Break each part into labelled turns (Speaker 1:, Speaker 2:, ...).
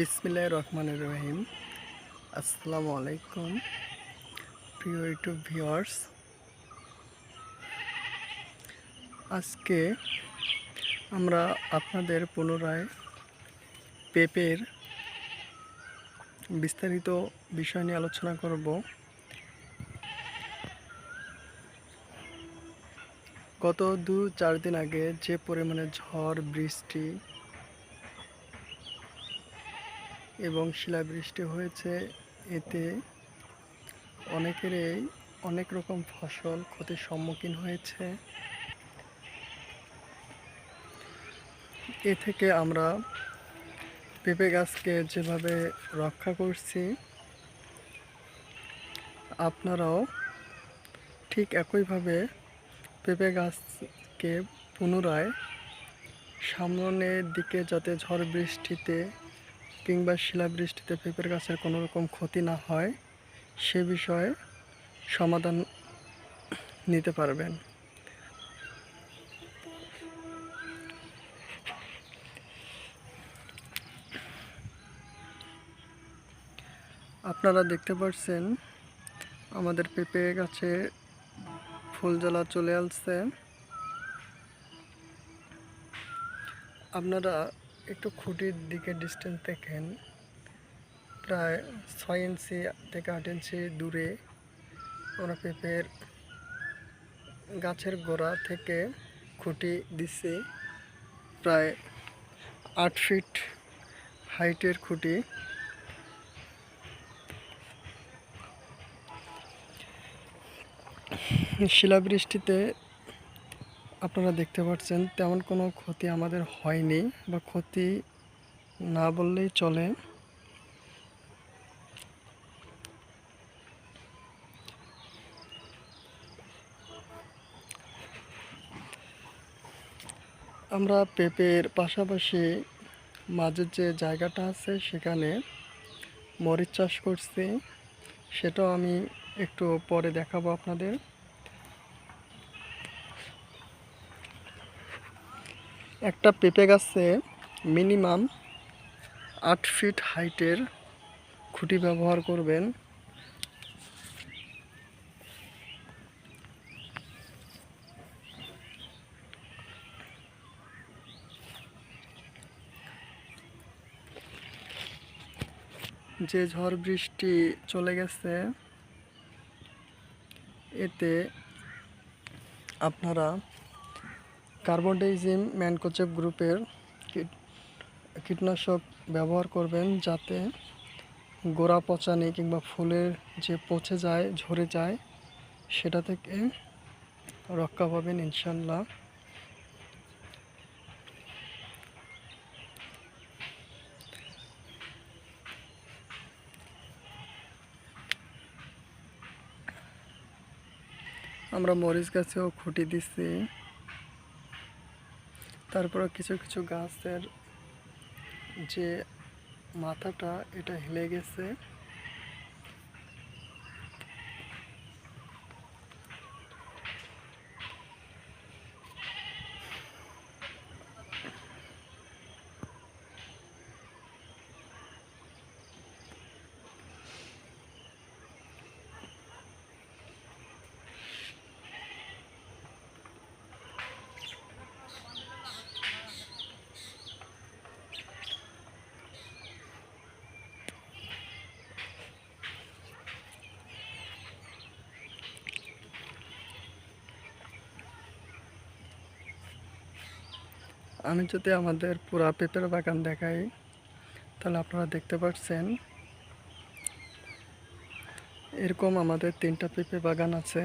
Speaker 1: বিসমিল্লাহ রহমানুর রহিম। আসসালামু আলাইকুম, প্রিয় ইউটিউব ভিউয়ার্স। আজকে আমরা আপনাদের পুনরায় পেপের বিস্তারিত বিষয় নিয়ে আলোচনা করব। গত দু চার দিন আগে যে পরিমাণে ঝড়, বৃষ্টি এবং শিলাবৃষ্টি হয়েছে। এতে অনেকেরই অনেক রকম ফসল ক্ষতির সম্মুখীন হয়েছে। এ থেকে আমরা পেঁপে গাছকে যেভাবে রক্ষা করছি, আপনারাও ঠিক একইভাবে পেঁপে গাছকে পুনরায় সামনের দিকে যাতে ঝড় বৃষ্টিতে কিংবা শিলাবৃষ্টিতে পেঁপের গাছের কোনো রকম ক্ষতি না হয়, সে বিষয়ে সমাধান নিতে পারবেন। আপনারা দেখতে পাচ্ছেন আমাদের পেঁপে গাছে ফুল জ্বালা চলে আসছে। আপনারা একটু খুঁটির দিকে ডিস্টেন্স দেখেন। প্রায় ছয় ইঞ্চি থেকে আট ইঞ্চি দূরে আমরা পেঁপের গাছের গোড়া থেকে খুঁটি দিচ্ছি প্রায় আট ফিট হাইটের খুঁটি। শিলাবৃষ্টিতে আপনারা দেখতে পাচ্ছেন, তেমন কোনো ক্ষতি আমাদের হয়নি বা ক্ষতি না বললেই চলে। আমরা পেঁপের পাশাপাশি মাঝের যে জায়গাটা আছে সেখানে মরিচ চাষ করছি, সেটাও আমি একটু পরে দেখাবো আপনাদের। একটা পেঁপে গাছে মিনিমাম আট ফিট হাইটের খুঁটি ব্যবহার করবেন। যে ঝড় বৃষ্টি চলে গেছে, এতে আপনারা কার্বনডাইজিম ম্যানকোচেপ গ্রুপের কীটনাশক ব্যবহার করবেন যাতে গোড়া পচানি কিংবা ফুলের যে পচে যায়, ঝরে যায়, সেটা থেকে রক্ষা পাবেন ইনশাল্লাহ আমরা মরিচ গাছেও খুঁটি দিচ্ছি। তারপরে কিছু কিছু গাছের যে মাথাটা এটা হেলে গেছে। আমি যদি আমাদের পুরা পেঁপের বাগান দেখাই, তাহলে আপনারা দেখতে পাচ্ছেন, এরকম আমাদের তিনটা পেঁপে বাগান আছে।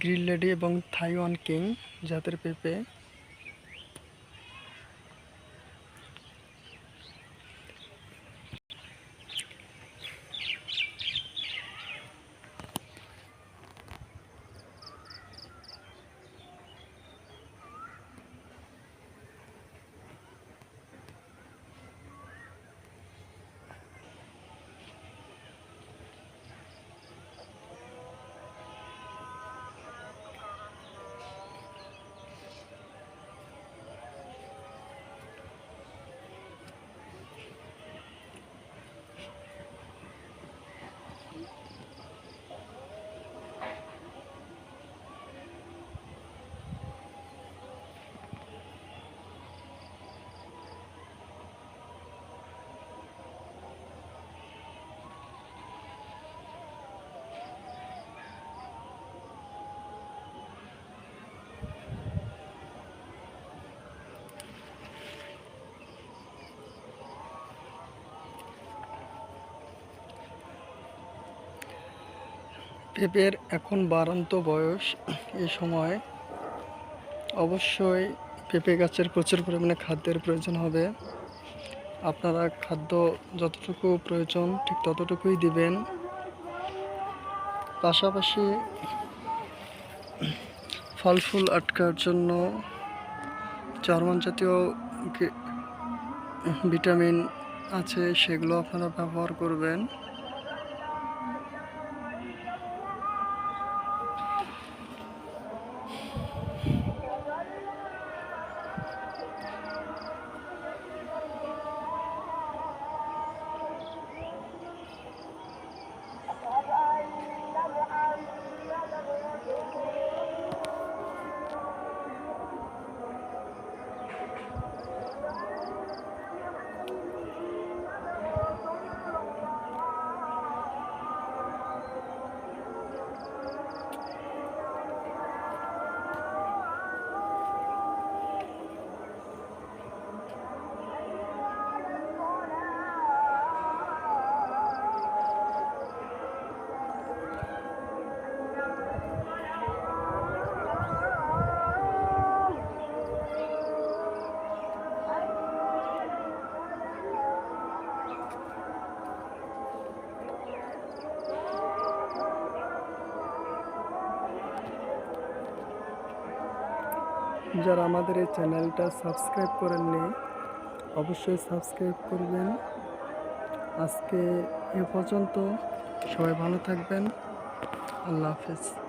Speaker 1: গ্রিল লেডি এবং থাইওয়ান কিং জাতের পেঁপে। পেঁপের এখন বারান্ত বয়স এই সময় অবশ্যই পেঁপে গাছের প্রচুর পরিমাণে খাদ্যের প্রয়োজন হবে। আপনারা খাদ্য যতটুকু প্রয়োজন ঠিক ততটুকুই দিবেন। পাশাপাশি ফল ফুল আটকার জন্য চর্মন জাতীয় ভিটামিন আছে, সেগুলো আপনারা ব্যবহার করবেন। যারা আমাদের এই চ্যানেলটা সাবস্ক্রাইব করেননি, অবশ্যই সাবস্ক্রাইব করবেন। আজকে এ পর্যন্ত সবাই ভালো থাকবেন। আল্লাহ হাফেজ।